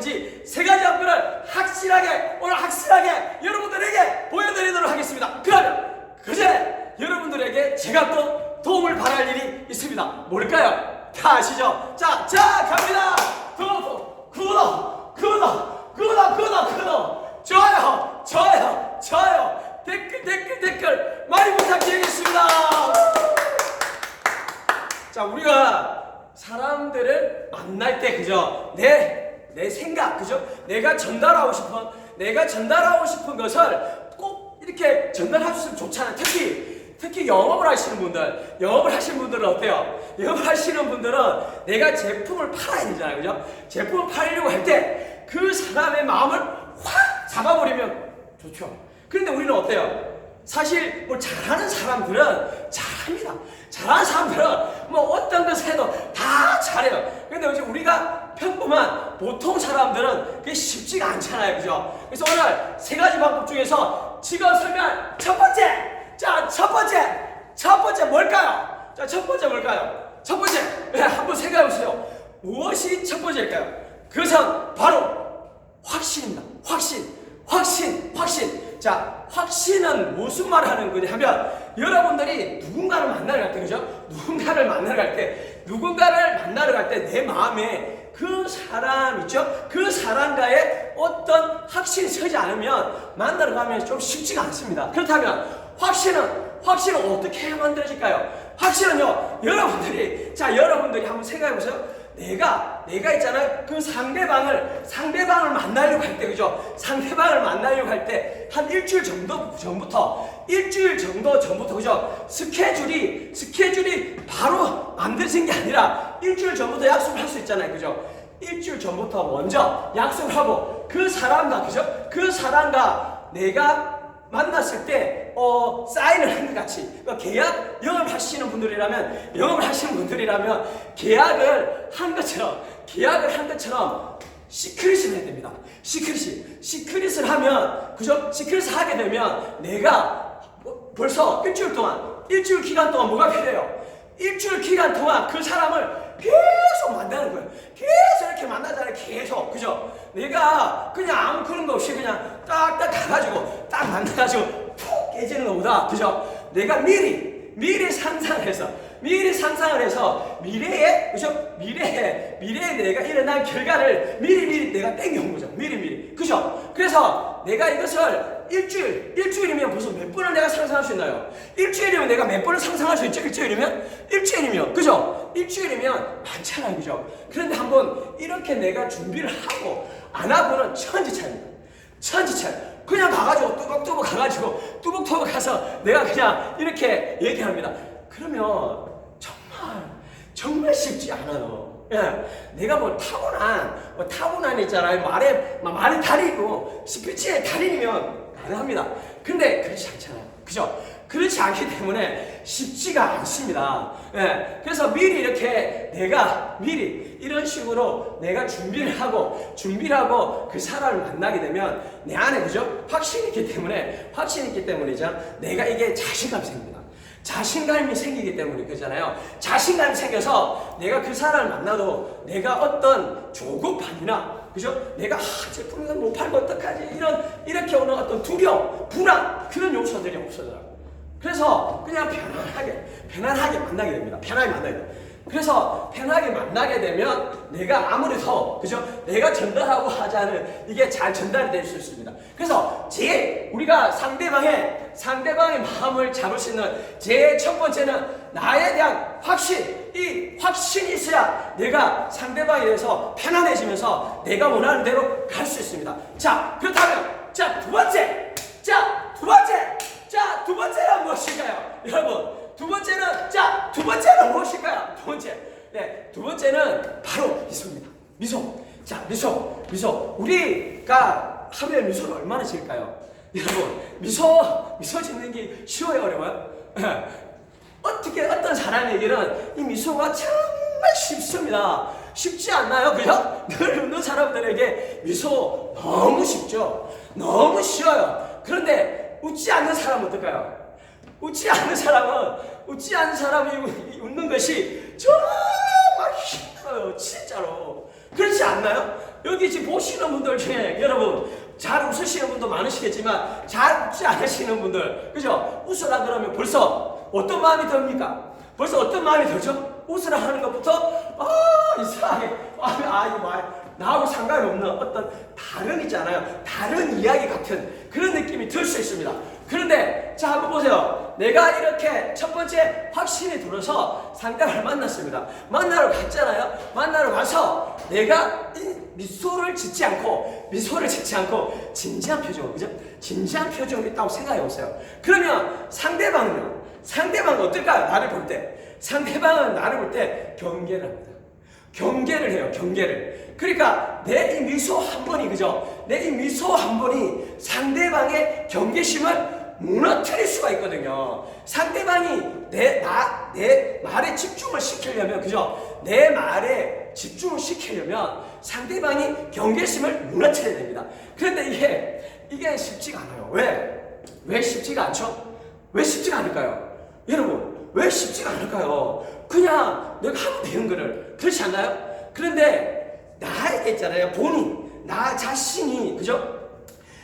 있는지 세 가지 답변을 확실하게 오늘 확실하게 여러분들에게 보여드리도록 하겠습니다. 그러면 그 전에 여러분들에게 제가 또 도움을 받을 일이 있습니다. 뭘까요? 다 아시죠? 자, 자 갑니다. 구독, 구독, 구독, 구독, 구독, 구독, 좋아요, 좋아요, 좋아요, 댓글, 댓글, 댓글 많이 부탁드리겠습니다. 자, 우리가 사람들을 만날 때 그죠? 내, 내 생각, 그죠? 내가 전달하고 싶은, 내가 전달하고 싶은 것을 꼭 이렇게 있으면 좋잖아요. 특히, 특히 영업을 하시는 분들, 영업을 하시는 분들은 어때요? 영업을 하시는 분들은 내가 제품을 팔아야 되잖아요. 그죠? 제품을 팔려고 할 때 그 사람의 마음을 확 잡아버리면 좋죠. 그런데 우리는 어때요? 사실 뭐 잘하는 사람들은 잘합니다. 잘하는 사람들은 뭐 어떤 것을 해도 다 잘해요. 근데 이제 우리가 평범한 보통 사람들은 그게 쉽지가 않잖아요. 그죠? 그래서 오늘 세 가지 방법 중에서 지금 설명할 첫 번째! 자, 첫 번째! 첫 번째 뭘까요? 자, 첫 번째 뭘까요? 첫 번째! 네, 한번 생각해 보세요. 무엇이 첫 번째일까요? 그것은 바로 확신입니다. 확신, 확신, 확신. 자, 확신은 무슨 말을 하는 거냐 하면 여러분들이 누군가를 만나러 갈 때, 그죠? 누군가를 만나러 갈 때, 누군가를 만나러 갈 때 내 마음에 그 사람 있죠? 그 사람과의 어떤 확신이 서지 않으면 만나러 가면 좀 쉽지가 않습니다. 그렇다면 확신은, 확신은 어떻게 만들어질까요? 확신은요, 여러분들이, 자, 여러분들이 한번 생각해 보세요. 내가 내가 있잖아요. 그 상대방을 상대방을 만나려고 할 때 그죠? 상대방을 만나려고 할 때 한 일주일 정도 전부터 일주일 정도 전부터 그죠? 스케줄이 스케줄이 바로 만들어진 게 아니라 일주일 전부터 약속을 할 수 있잖아요 그죠? 일주일 전부터 먼저 약속을 하고 그 사람과 그죠? 그 사람과 내가 만났을 때, 어, 사인을 한것 같이, 그러니까 계약, 영업을 하시는 분들이라면, 영업을 하시는 분들이라면, 계약을 한 것처럼, 계약을 한 것처럼, 시크릿을 해야 됩니다. 시크릿이. 시크릿을 하면, 그죠? 시크릿을 하게 되면, 내가 뭐, 벌써 일주일 동안, 일주일 기간 동안 뭐가 필요해요? 일주일 기간 동안 그 사람을 계속 만나는 거예요. 계속 이렇게 만나잖아요. 계속. 그죠? 내가 그냥 아무 그런 거 없이 그냥 딱딱 가가지고 딱 만나가지고 푹 깨지는 것보다. 그죠? 내가 미리, 미리 상상을 해서 미리 상상을 해서 미래에 그죠? 미래에 미래에 내가 일어난 결과를 미리 미리 내가 땡겨온 거죠. 미리 미리 그죠? 그래서 내가 이것을 일주일 일주일이면 벌써 몇 번을 내가 상상할 수 있나요? 일주일이면 내가 몇 번을 상상할 수 있죠? 일주일이면 일주일이면 그죠? 일주일이면 많잖아요, 그죠? 그런데 한번 이렇게 내가 준비를 하고 안 하고는 천지차입니다. 천지차. 그냥 가가지고 뚜벅뚜벅 가가지고 뚜벅뚜벅 가서 내가 그냥 이렇게 얘기합니다. 그러면 정말 정말 쉽지 않아요. 예, 내가 뭐 타고난 뭐 타고난 있잖아요. 말에 막 말의 달인이고 스피치의 달인이면 가능합니다. 근데 그렇지 않잖아요. 그죠? 그렇지 않기 때문에 쉽지가 않습니다. 예, 그래서 미리 이렇게 내가 미리 이런 식으로 내가 준비를 하고 준비를 하고 그 사람을 만나게 되면 내 안에 그죠? 확신이 있기 때문에 확신이 있기 때문이죠. 내가 이게 자신감이 생깁니다. 자신감이 생기기 때문에 그잖아요. 자신감이 생겨서 내가 그 사람을 만나도 내가 어떤 조급함이나 그죠? 내가 아, 제품을 못 팔고 어떡하지? 이런 이렇게 오는 어떤 두려움, 불안 그런 요소들이 없어져요. 그래서 그냥 편안하게 편안하게 만나게 됩니다. 편하게 만나게 돼요. 그래서 편하게 만나게 되면 내가 아무래도 그죠? 내가 전달하고 하자는 이게 잘 전달이 될 수 있습니다. 그래서 제일 우리가 상대방의 상대방의 마음을 잡을 수 있는 제일 첫 번째는 나에 대한 확신. 이 확신이 있어야 내가 상대방에 대해서 편안해지면서 내가 원하는 대로 갈 수 있습니다. 자, 그렇다면 자, 두 번째. 자, 두 번째. 자, 두 번째는 무엇일까요? 여러분, 두 번째는, 자, 두 번째는 무엇일까요? 두 번째. 네, 두 번째는 바로 미소입니다. 미소. 자, 미소. 우리가 하루에 미소를 얼마나 지을까요? 여러분, 미소, 미소 짓는 게 쉬워요, 어려워요? 어떻게, 어떤 사람에게는 이 미소가 정말 쉽습니다. 쉽지 않나요? 그죠? 늘 웃는 사람들에게 미소 너무 쉽죠? 너무 쉬워요. 그런데 웃지 않는 사람은 어떨까요? 웃지 않는 사람은 웃지 않는 사람이 웃는 것이 웃으시는 분들 중에 여러분 잘 웃으시는 분도 많으시겠지만 잘 웃지 않으시는 분들 그죠? 웃으라 그러면 벌써 어떤 마음이 듭니까? 벌써 어떤 마음이 들죠? 웃으라 하는 것부터 아 이상하게 아, 아 이거 말 나하고 상관이 없는 어떤 다른 있잖아요 다른 이야기 같은 그런 느낌이 들 수 있습니다 그런데 자 한번 보세요 내가 이렇게 첫 번째 확신이 들어서 상대방을 만났습니다 만나러 갔잖아요 만나러 가서 내가 이 미소를 짓지 않고 미소를 짓지 않고 진지한 표정 그죠? 진지한 표정이 있다고 생각해 보세요 그러면 상대방은요 상대방은 어떨까요? 나를 볼 때 상대방은 나를 볼 때 경계를 합니다 경계를 해요, 경계를. 그러니까 내 이 미소 한 번이 그죠? 내 이 미소 한 번이 상대방의 경계심을 무너뜨릴 수가 있거든요. 상대방이 내, 나, 내 말에 집중을 시키려면, 그죠? 내 말에 집중을 시키려면 상대방이 경계심을 무너뜨려야 됩니다. 그런데 이게, 이게 쉽지가 않아요. 왜? 왜 쉽지가 않죠? 왜 쉽지가 않을까요? 여러분, 왜 쉽지가 않을까요? 그냥 내가 하면 되는 거를. 그렇지 않나요? 그런데 나에게 있잖아요. 본인, 나 자신이, 그죠?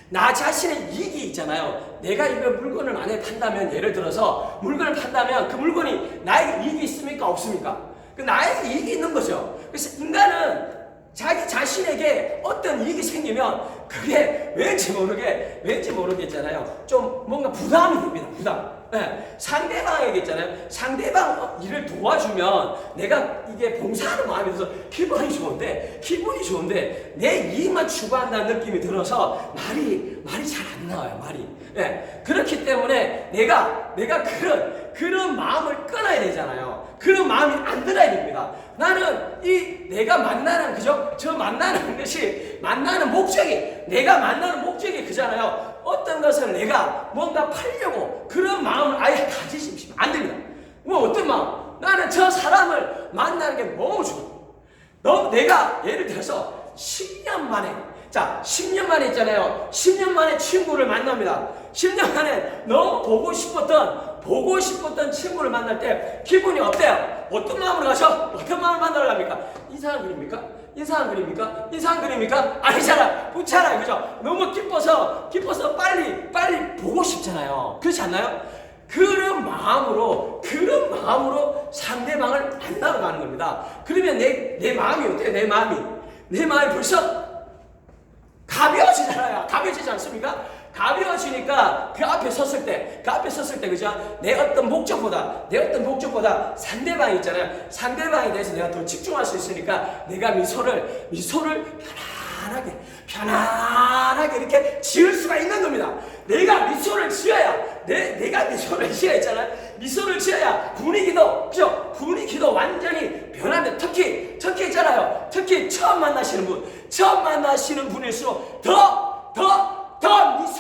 나 자신의 이익이 있잖아요. 내가 이거 물건을 만약에 판다면, 예를 들어서 물건을 판다면 그 물건이 나에게 이익이 있습니까? 없습니까? 그 나에게 이익이 있는 거죠. 그래서 인간은 자기 자신에게 어떤 이익이 생기면 그게 왠지 모르게 왠지 모르겠잖아요. 좀 뭔가 부담이 됩니다. 부담. 네. 상대방에게 있잖아요. 상대방 일을 도와주면 내가 이게 봉사하는 마음이 들어서 기분이 좋은데 기분이 좋은데 내 이익만 추구한다는 느낌이 들어서 말이 말이 잘 안 나와요. 말이. 네. 그렇기 때문에 내가 내가 그런 그런 마음을 끊어야 되잖아요. 그런 마음이 안 들어야 됩니다. 나는 이 내가 만나는 그죠? 저 만나는 것이 만나는 목적이 내가 만나는 목적이 그잖아요. 어떤 것을 내가 뭔가 팔려고 그런 마음을 아예 가지시면 안 됩니다. 뭐 어떤 마음? 나는 저 사람을 만나는 게 너무 좋아. 너 내가 예를 들어서 10년 만에 자 10년 만에 있잖아요. 10년 만에 친구를 만납니다. 10년 만에 너무 보고 싶었던 보고 싶었던 친구를 만날 때 기분이 어때요? 어떤 마음으로 가셔? 어떤 마음을 만나러 갑니까? 이상한 그림입니까? 이상한 그림입니까? 이상한 그림입니까? 아니잖아. 좋잖아요. 그죠? 너무 기뻐서 기뻐서 빨리 빨리 보고 싶잖아요. 그렇지 않나요? 그런 마음으로 그런 마음으로 상대방을 만나러 가는 겁니다. 그러면 내, 내 마음이 어때요? 내 마음이 내 마음이 벌써 가벼워지잖아요. 가벼워지지 않습니까? 가벼워지니까 그 앞에 섰을 때, 그 앞에 섰을 때, 그죠? 내 어떤 목적보다, 내 어떤 목적보다 상대방이 있잖아요. 상대방에 대해서 내가 더 집중할 수 있으니까 내가 미소를, 미소를 편안하게, 편안하게 이렇게 지을 수가 있는 겁니다. 내가 미소를 지어야, 내, 내가 미소를 지어야 있잖아요. 미소를 지어야 분위기도, 그죠? 분위기도 완전히 변하는데 특히, 특히 있잖아요. 특히 처음 만나시는 분, 처음 만나시는 분일수록 더, 더, 더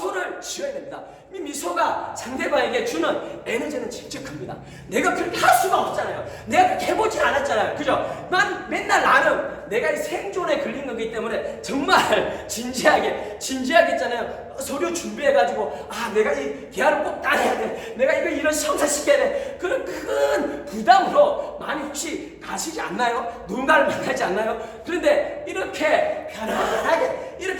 미소를 지어야 됩니다. 이 미소가 상대방에게 주는 에너지는 큽니다. 내가 그렇게 할 수가 없잖아요. 내가 그렇게 해보진 않았잖아요. 그죠? 난 맨날 나는 내가 이 생존에 걸린 거기 때문에 정말 진지하게, 진지하게 있잖아요. 서류 준비해가지고, 아, 내가 이 계약을 꼭 따내야 돼. 내가 이거 이런 성사시켜야 돼. 그런 큰 부담으로 많이 혹시 가시지 않나요? 누군가를 만나지 않나요? 그런데 이렇게 편안하게, 이렇게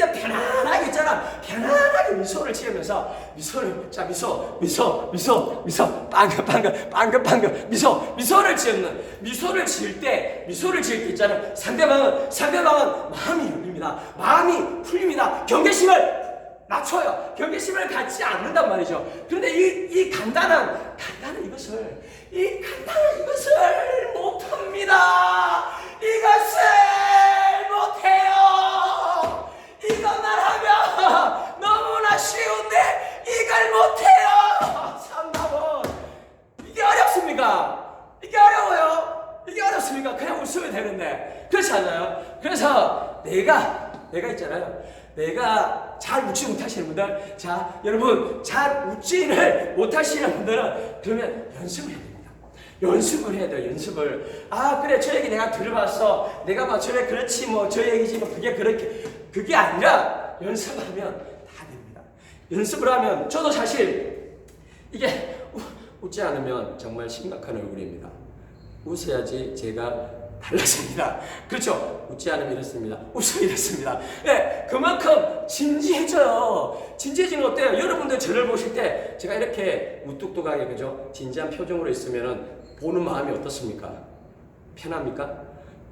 미소를 지으면서 미소를, 자, 미소, 미소, 미소, 미소, 빵긋, 빵긋, 빵긋, 빵긋, 미소, 미소를 지으는, 미소를 지을 때, 미소를 지을 때 있잖아요. 상대방은, 상대방은 마음이 열립니다. 마음이 풀립니다. 경계심을 낮춰요. 경계심을 갖지 않는단 말이죠. 그런데 이, 이 간단한, 간단한 이것을, 이 간단한 이것을 못합니다. 이것을 못해요. 이것만 하면 쉬운데 이걸 못해요. 상담은 이게 어렵습니까? 이게 어려워요. 이게 어렵습니까? 그냥 웃으면 되는데 그렇지 않나요? 그래서 내가 내가 있잖아요. 내가 잘 웃지 못하시는 분들, 자 여러분 잘 웃지를 못하시는 분들은 그러면 연습을 해야 됩니다. 연습을 해야 돼요. 연습을. 아 그래 저 얘기 내가 들어봤어. 내가 막 저래 그렇지 뭐 저 얘기지 뭐 그게 그렇게 그게 아니라 연습하면. 연습을 하면 저도 사실 이게 우- 웃지 않으면 정말 심각한 얼굴입니다. 웃어야지 제가 달라집니다. 그렇죠? 웃지 않으면 이렇습니다. 웃으면 이렇습니다. 네, 그만큼 진지해져요. 진지해지는 거 어때요? 여러분들 저를 보실 때 제가 이렇게 무뚝뚝하게 그죠? 진지한 표정으로 있으면은 보는 마음이 어떻습니까? 편합니까?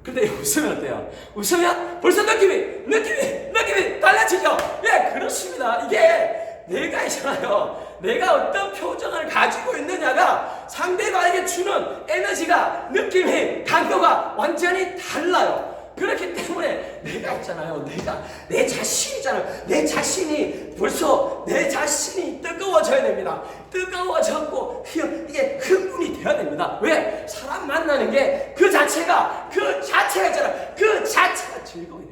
근데 웃으면 어때요? 웃으면 벌써 느낌이 느낌이 느낌이 달라지죠? 예, 그렇습니다. 이게 내가 있잖아요. 내가 어떤 표정을 가지고 있느냐가 상대방에게 주는 에너지가 느낌이 강도가 완전히 달라요. 그렇기 때문에 내가 있잖아요. 내가 내 자신이잖아요. 내 자신이 벌써 내 자신이 뜨거워져야 됩니다. 뜨거워졌고 휘- 이게 흥분이 돼야 됩니다. 왜? 사람 만나는 게 그 자체가 그 자체가 있잖아요. 그 자체가 즐거워야 돼요.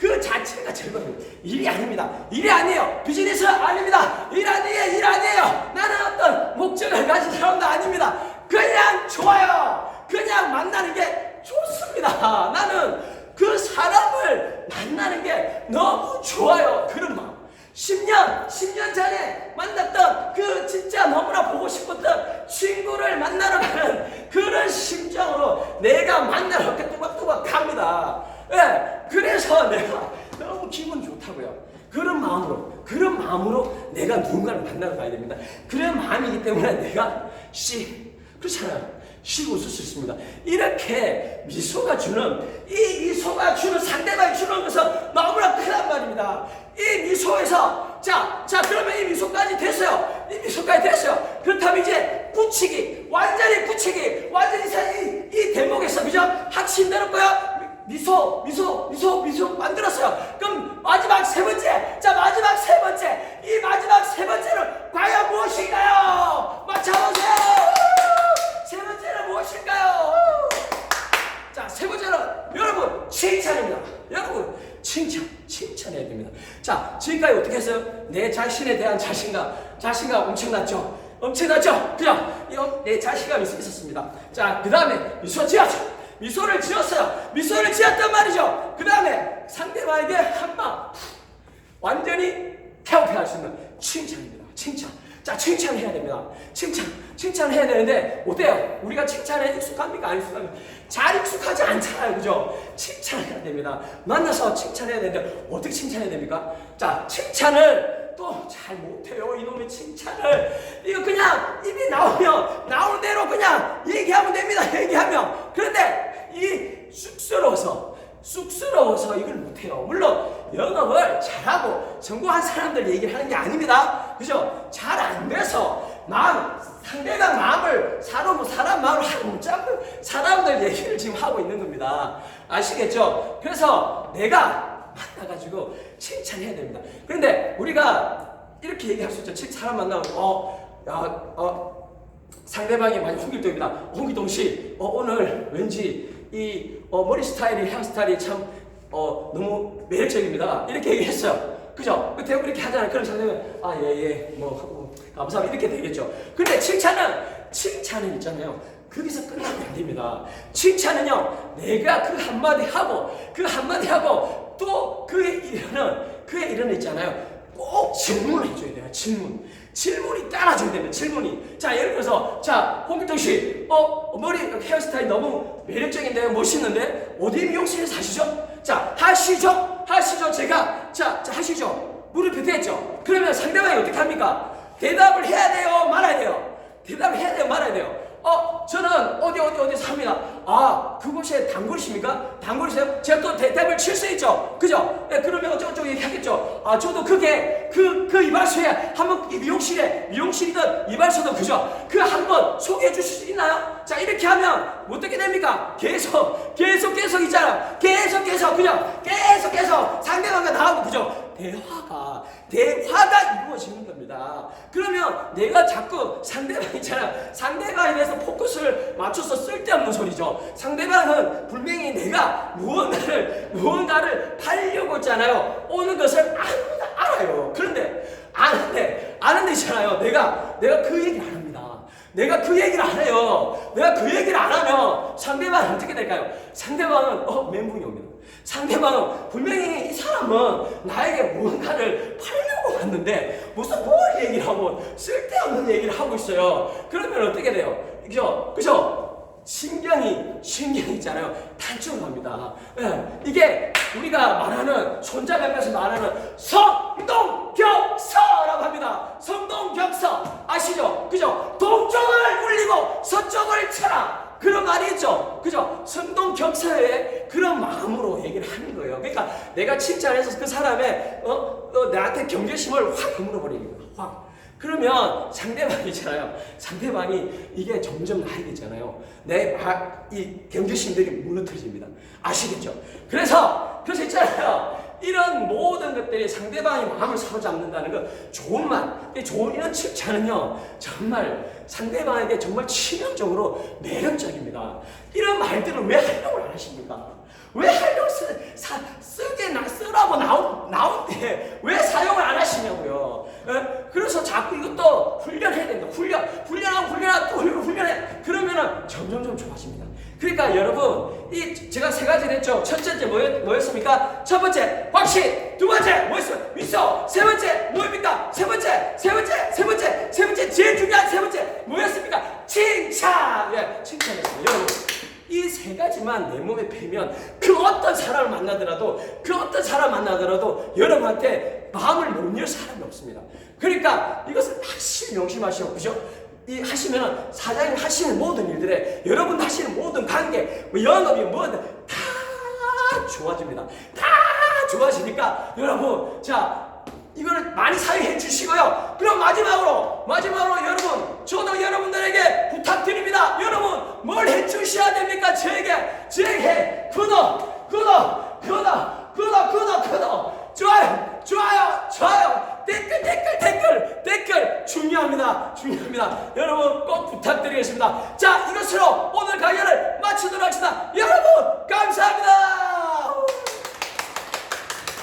그 자체가 즐거워요. 일이 아닙니다. 일이 아니에요. 비즈니스 아닙니다. 일 아니에요. 일 아니에요. 나는 어떤 목적을 가진 사람도 아닙니다. 그냥 좋아요. 그냥 만나는 게 좋습니다. 나는 그 사람을 만나는 게 너무 좋아요. 그런 마음. 10년, 10년 전에 만났던 그 진짜 너무나 보고 싶었던 친구를 만나러 가는 그런 심정으로 내가 만나러 이렇게 뚜벅뚜벅 갑니다. 예, 그래서 내가 너무 기분 좋다고요. 그런 마음으로, 그런 마음으로 내가 누군가를 만나러 가야 됩니다. 그런 마음이기 때문에 내가 씨, 그렇잖아요. 쉬고 웃을 수 있습니다. 이렇게 미소가 주는 이 미소가 주는 상대방이 주는 것은 너무나 크단 말입니다. 이 미소에서 자, 자 그러면 이 미소까지 됐어요. 이 미소까지 됐어요. 그렇다면 이제 굳히기, 완전히 굳히기, 완전히 사- 이, 이 대목에서 그죠? 확신 내렸고요. 미소, 미소, 미소, 미소 만들었어요. 그럼 마지막 세 번째, 자 마지막 세 번째, 이 마지막 세 번째는 과연 무엇인가요? 맞춰보세요. 세 번째는 무엇일까요? 자, 세 번째는 여러분 칭찬입니다. 여러분 칭찬, 칭찬해야 됩니다. 자, 지금까지 어떻게 했어요? 내 자신에 대한 자신감, 자신감 엄청났죠? 엄청났죠? 그죠? 이거 내 자신감이 있었습니다. 자, 그 다음에 미소 지었죠. 미소를 지었어요. 미소를 지었단 말이죠. 그 다음에 상대방에게 한방 완전히 태업해야 할수 있는 칭찬입니다. 칭찬. 자, 칭찬해야 됩니다. 칭찬. 칭찬해야 되는데, 어때요? 우리가 칭찬에 익숙합니까? 안 익숙합니까? 잘 익숙하지 않잖아요. 그죠? 칭찬해야 됩니다. 만나서 칭찬해야 되는데, 어떻게 칭찬해야 됩니까? 자, 칭찬을 또 잘 못해요. 이놈의 칭찬을. 이거 그냥 입이 나오면, 나오는 대로 그냥 얘기하면 됩니다. 얘기하면. 그런데, 이 쑥스러워서, 쑥스러워서 이걸 못해요. 물론 영업을 잘하고 성공한 사람들 얘기를 하는 게 아닙니다. 그죠? 잘 안 돼서 마음 상대방 마음을 사람 사람 마음을 하못 잡고 사람들 얘기를 지금 하고 있는 겁니다. 아시겠죠? 그래서 내가 만나가지고 칭찬해야 됩니다. 그런데 우리가 이렇게 얘기할 수 있죠. 칭- 사람 만나면 어, 야, 어, 상대방이 만약 홍길동입니다. 홍길동 씨, 어, 오늘 왠지 이 어, 머리 스타일이 헤어 스타일이 참 어, 너무 매력적입니다. 이렇게 얘기했어요. 그죠? 그 대부분 이렇게 하잖아요. 그런 상대는 아, 예, 예, 뭐, 감사합니다. 이렇게 되겠죠. 근데 칭찬은, 칭찬은 있잖아요. 거기서 끝나면 안 됩니다. 칭찬은요, 내가 그 한마디 하고, 그 한마디 하고, 또 그의 일어는, 그의 일어는 있잖아요. 꼭 질문을 해줘야 돼요. 질문. 질문이 따라줘야 됩니다. 질문이. 자, 예를 들어서, 자, 홍길동 씨, 어, 머리 헤어스타일 너무 매력적인데요. 멋있는데? 어디 미용실에서 하시죠? 자, 하시죠? 하시죠? 제가, 자, 자 하시죠? 물을 뱉었죠? 그러면 상대방이 어떻게 합니까? 대답을 해야 돼요? 말아야 돼요? 대답을 해야 돼요? 말아야 돼요? 어, 저는 어디 어디 어디 삽니다. 아, 그곳에 단골이십니까? 단골이세요? 제가 또 대답을 칠 수 있죠. 그죠? 예, 그러면 어쩌고저쩌고 얘기하겠죠. 아, 저도 그게 그, 그 이발소에 한번 이 미용실에 미용실이든 이발소든 그죠? 그 한번 소개해 주실 수 있나요? 자, 이렇게 하면 어떻게 됩니까? 계속 계속 계속 있잖아. 계속 계속 그죠? 계속 계속 상대방과 나하고 그죠? 대화가 대화가 이루어지는 겁니다. 그러면 내가 자꾸 상대방 있잖아. 상대방에 대해서 포커스를 맞춰서 쓸데없는 소리죠. 상대방은 분명히 내가 무언가를 무언가를 팔려고 있잖아요. 오는 것을 아무나 알아요. 그런데 아는데 아는데 있잖아요. 내가 내가 그 얘기를 안 합니다. 내가 그 얘기를 안 해요. 내가 그 얘기를 안 하면 상대방은 어떻게 될까요? 상대방은 어 멘붕이 옵니다. 상대방은 분명히 이 사람은 나에게 무언가를 팔려고 왔는데 무슨 뭘 얘기를 하고 쓸데없는 얘기를 하고 있어요. 그러면 어떻게 돼요? 그죠? 그죠? 신경이 신경이 있잖아요. 다 한쪽으로 갑니다. 예, 이게 우리가 말하는 손자병에서 말하는 성동격서라고 합니다. 성동격서 아시죠? 그죠? 동쪽을 울리고 서쪽을 쳐라. 그런 말이 있죠. 그죠? 성동격서의 그런 마음으로 얘기를 하는 거예요. 그러니까 내가 칭찬해서 그 사람의 어, 어, 나한테 경계심을 확 허물어버리는 거예요. 확. 그러면 상대방이잖아요. 상대방이 이게 점점 나이 되잖아요. 내 이 경계심들이 무너뜨집니다. 아시겠죠? 그래서 그래서 있잖아요. 이런 모든 것들이 상대방의 마음을 사로잡는다는 거 좋은 말, 이 좋은 이런 칭찬은요 정말 상대방에게 정말 치명적으로 매력적입니다. 이런 말들을 왜 활용을 안 하십니까? 왜 활용 쓰, 사, 쓰게 나, 쓰라고 나온, 나온 때왜 사용을 안 하시냐고요. 예? 그래서 자꾸 이것도 훈련해야 된다. 훈련, 훈련하고 훈련하고 또 훈련, 훈련해. 그러면은 점점점 좋아집니다. 그러니까 여러분, 이 제가 세 가지를 했죠. 첫째 뭐였, 뭐였습니까? 첫 번째, 확신. 두 번째, 뭐였어요? 위서. 세 번째, 뭐입니까? 세 번째, 세 번째, 세 번째, 세 번째, 제일 중요한 세 번째, 뭐였습니까? 칭찬. 예, 칭찬했어요. 여러분. 이 세 가지만 내 몸에 배면 그 어떤 사람을 만나더라도 그 어떤 사람 만나더라도 여러분한테 마음을 못 열 사람이 없습니다. 그러니까 이것을 확실히 명심하시오. 그죠? 이 하시면은 사장님 하시는 모든 일들에 여러분 하시는 모든 관계, 뭐 영업이 뭐든 다 좋아집니다. 다 좋아지니까 여러분 자 이거를 많이 사용해 주시고요. 그럼 마지막으로 마지막으로 여러분 저도 여러분들에게 부탁드립니다. 여러분 뭘 해 주셔야 됩니까? 저에게 저에게 구독 구독 구독 구독 구독 구독 좋아요 좋아요 좋아요 댓글 댓글 댓글 댓글 중요합니다 중요합니다 여러분 꼭 부탁드리겠습니다 자 이것으로 오늘 강연을 마치도록 하겠습니다 여러분 감사합니다.